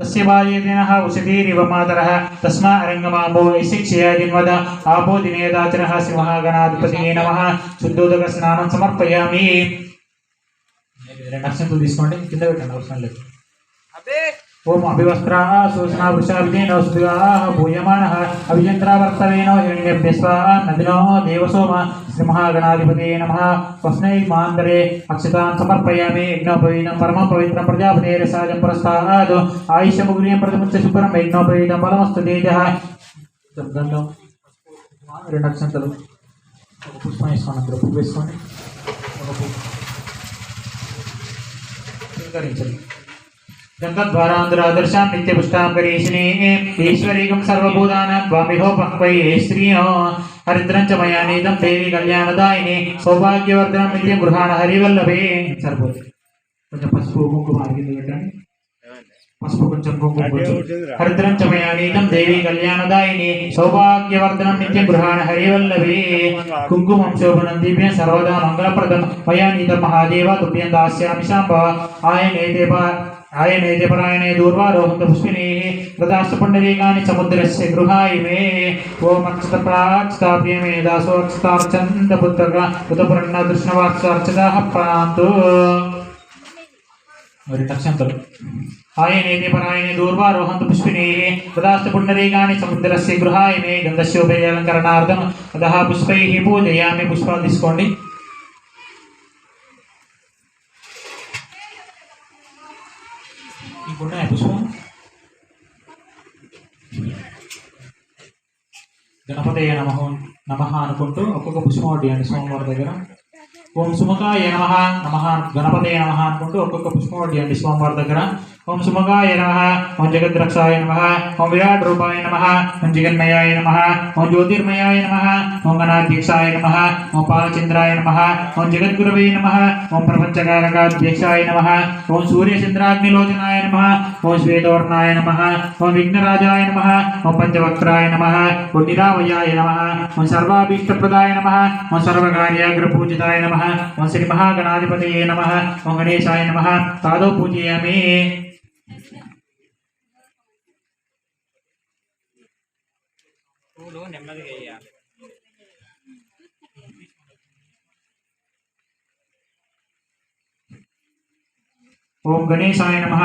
तस्य बाल्यदिनः उषतीरिव मातरः तस्मा अरङ्गमाम्बो शिक्षया जिन्वद आपो दिनेदाचरः సింహగణాధిపతియే నమః శుద్ధోదక స్నానం సమర్పయామి రెండు అక్షంతులు తీసుకోండి కింద పెట్టండి అవసరం లేదు ఓం అభివస్త్రా సూచనా వృషాభిజేన సుగా భూయమాన అభిజంత్రావర్తవేనో హిరణ్యభ్యస్వా నదినో దేవసోమ సింహగణాధిపతే నమ. స్వస్నై మాందరే అక్షతాన్ సమర్పయామి యజ్ఞోపవీతం పరమ పవిత్రం ప్రజాపతేరసాజం పురస్తాద్ ఆయుష్యముగ్రియం ప్రతిముచ్చ శుభ్రం యజ్ఞోపవీతం బలమస్తు తేజ. శబ్దంలో రెండు అక్షంతలు. ఒక పుష్పం వేసుకోండి అందరూ పువ్వు వేసుకోండి. ఒక పువ్వు. స్వీకరించండి గంగద్వారాంధ్రాదర్శాం నిత్యపుష్టాం గరీషిణి ఈశ్వరీకం సర్వభూతానాం త్వామిహోపక్వై శ్రీయో హరిద్రం చ మయా నీతం దేవి కళ్యాణదాయిని సౌభాగ్యవర్ధనం నిత్యం గృహాణ హరివల్లభే సరిపోతుంది కొంచెం పసుపు కుంకుమ అరిగింది పెట్టండి పసుపు కొంచెం కుంకుమ కొంచెం హరిద్రం చ మయా నీతం దేవి కళ్యాణదాయిని సౌభాగ్యవర్ధనం నిత్యం గృహాణ హరివల్లభే కుంకుమం శోభనం దివ్యం సర్వదా మంగళప్రదం మయా నీతం మహాదేవ తుభ్యం దాస్యామి శాంభ ఆయనేతే ప- ఆయనేతే పరాయణే దూర్వారోహంత పుష్పిణీ ప్రదాస్త పుండరీకాని సముద్రస్య గృహాయ మే ఓం అక్షత ప్రాక్షత ప్రియమే దాసో అక్షతార్చంద పుత్రక ఉతపురన్న దృష్ణవాక్షార్చక ప్రాంతు మరి అక్షంతలు ఆయనేతి పరాయణే దూర్వారోహంత పుష్పిణీ ప్రదాస్త పుండరీకాని సముద్రస్య గృహాయ మే గంధస్యోపయాలంకరణార్థం అతః పుష్పై పూజయామి పుష్పాలు తీసుకోండి ఇంకున్నాయా పుష్పం గణపతయ నమ నమ అనుకుంటూ ఒక్కొక్క పుష్పం వడ్డీయండి స్వామివారి దగ్గర ఓం సుముఖాయ నమ నమ గణపతయ నమ అనుకుంటూ ఒక్కొక్క పుష్పం వడ్డీయండి స్వామివారి దగ్గర ఓం సుమగాయ నమ ఓం జగద్రక్షాయ నమ ఓం విరాట్ రూపాయ నమ ఓం జగన్మయాయ నమ ఓం జ్యోతిర్మయాయ నమ ఓం గణాధ్యక్షాయ నమ ఓం పాలచంద్రాయ నమ ఓం జగద్గురవే నమ ఓం ప్రపంచకారకాధ్యక్షాయ నమ ఓం సూర్యచంద్రాగ్నిలోచనాయ నమ ఓం శ్వేతవర్ణాయ నమ ఓం విఘ్నరాజాయ నమ ఓం పంచవక్త్రాయ నమ ఓం నిరామయాయ నమ ఓం సర్వాభీష్టప్రదాయ నమ ఓం సర్వకార్యాగ్రపూజితాయ నమ ఓం శ్రీ మహాగణాధిపతయే నమ ఓం గణేశాయ నమ తాదో పూజయామే పూలు నెమ్మదిగా వేయాలి ఓం గణేశాయ నమ.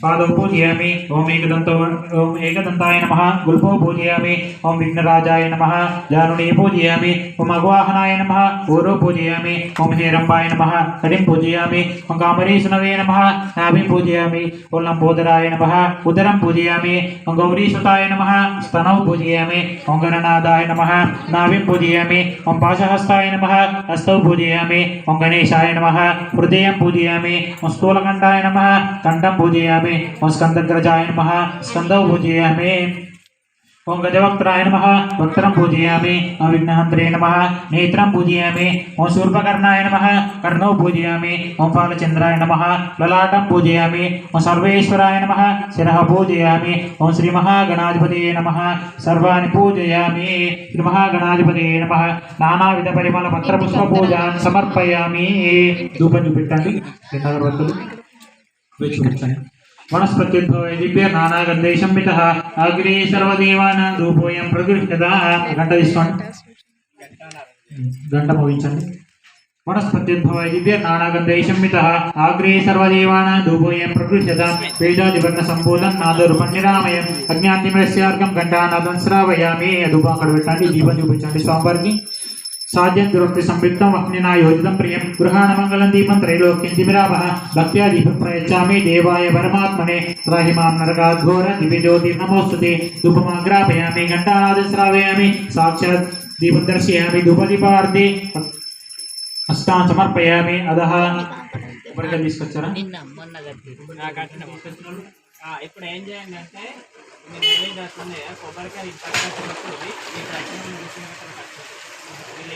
పాదౌ పూజయామి ఓం ఏకదంతో ఓం ఏకదంతాయ నమ గుల్పో పూజయామి ఓం విఘ్నరాజాయ నమ జానుని పూజయామి ఓం అగ్వాహనాయ నమ ఊరో పూజయామి ఓం హేరంబాయ నమ హరిం పూజయామి ఓం కామరీసునవే నమ నాభిం పూజయామి ఓం లంబోదరాయ నమ ఉదరం పూజయామి ఓం గౌరీసుతాయ నమ స్తనౌ పూజయామి ఓం గణనాథాయ నమ నాభిం పూజయామి ఓం పాశహస్తాయ నమ హస్తౌ పూజయామి ఓం గణేశాయ నమ హృదయం పూజయామి ఓం స్థూలకంఠాయ నమ కంఠం పూజయామి ఓం స్కందగ్రజాయ నమ స్కందౌ పూజయామి ఓం గజవక్త్రాయ నమ వక్త్రం పూజయామి ఓం విఘ్నహంత్రే నమ నేత్రం పూజయామి ఓం శూర్పకర్ణాయ నమ కర్ణౌ పూజయామి ఓం పాలచంద్రాయ నమ లలాటం పూజయామి ఓం సర్వేశ్వరాయ నమ శిరః పూజయామి ఓం శ్రీ మహాగణాధిపతయే నమ సర్వాణి పూజయామి శ్రీ మహాగణాధిపతయే నమ నానావిధ పరిమళ పత్రపుష్ప పూజాన్ సమర్పయామి ధూపం చూపెట్టండి రెండు అగరబత్తులు ఇవి చూపించండి వనస్పత్యుద్భవే దివ్య నానాగంధై సంహిత అగ్రే సర్వదేవానాం ధూపోయం ప్రగృహ్యత గంట తీసుకోండి గంట మోగించండి వనస్పత్యుద్భవే దివ్య నానాగంధై సంహిత ఆగ్రే సర్వదేవానా ధూపోయం ప్రకృష్యత వేదాదివర్ణ సంబోధం నాదోరుపం నిరామయం అజ్ఞాంతిమస్యార్గం ఘంటానాదం శ్రావయామి ధూపం అక్కడ పెట్టండి దీపం చూపించండి స్వామివారికి సాధ్యం దురస్తి సంయుక్తం అగ్నినా యోజితం ప్రియం గృహాణమంగళం దీపం త్రైలోక్యం దివిరామ భక్త్యా దీపం ప్రయచ్చామి దేవాయ పరమాత్మనే త్రాహి మాం నరకాఘోర దివ్యజ్యోతి నమోస్తుతే ధూపమాగ్రాపయామి ఘంటాది శ్రావయామి సాక్షాత్ దీపం దర్శయామి ధూపదీపార్తి అష్టాం సమర్పయామి అదహ ఎవరికైనా తీసుకొచ్చారా నిన్న మొన్న ఇప్పుడు ఏం చేయండి అంటే మీరు నైవేద్యాలు ఉన్నాయా కొబ్బరికాయ